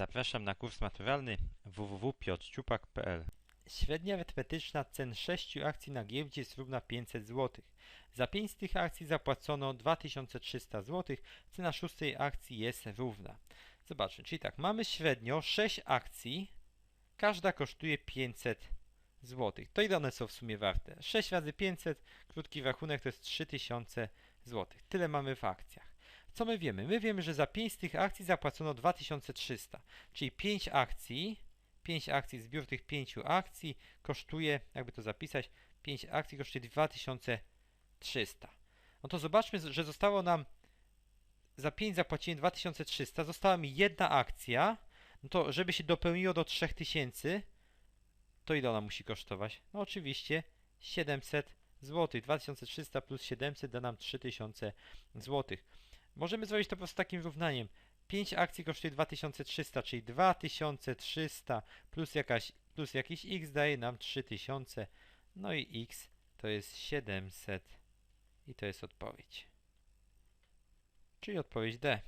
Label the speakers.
Speaker 1: Zapraszam na kurs maturalny www.piotrciupak.pl Średnia arytmetyczna cen 6 akcji na giełdzie jest równa 500 zł. Za 5 z tych akcji zapłacono 2300 zł. Cena szóstej akcji jest równa. Zobaczmy, czyli tak, mamy średnio 6 akcji, każda kosztuje 500 zł. To ile one są w sumie warte? 6 razy 500, krótki rachunek to jest 3000 zł. Tyle mamy w akcjach. Co my wiemy? My wiemy, że za 5 z tych akcji zapłacono 2300, czyli 5 akcji, 5 akcji, zbiór tych 5 akcji kosztuje, jakby to zapisać, 5 akcji kosztuje 2300. No to zobaczmy, że zostało nam za 5 zapłaciłem 2300, została mi jedna akcja, no to żeby się dopełniło do 3000, to ile ona musi kosztować? No oczywiście 700 zł. 2300 plus 700 da nam 3000 zł. Możemy zrobić to po prostu takim równaniem. 5 akcji kosztuje 2300, czyli 2300 plus, jakaś, plus jakiś x daje nam 3000. No i x to jest 700 i to jest odpowiedź. Czyli odpowiedź D.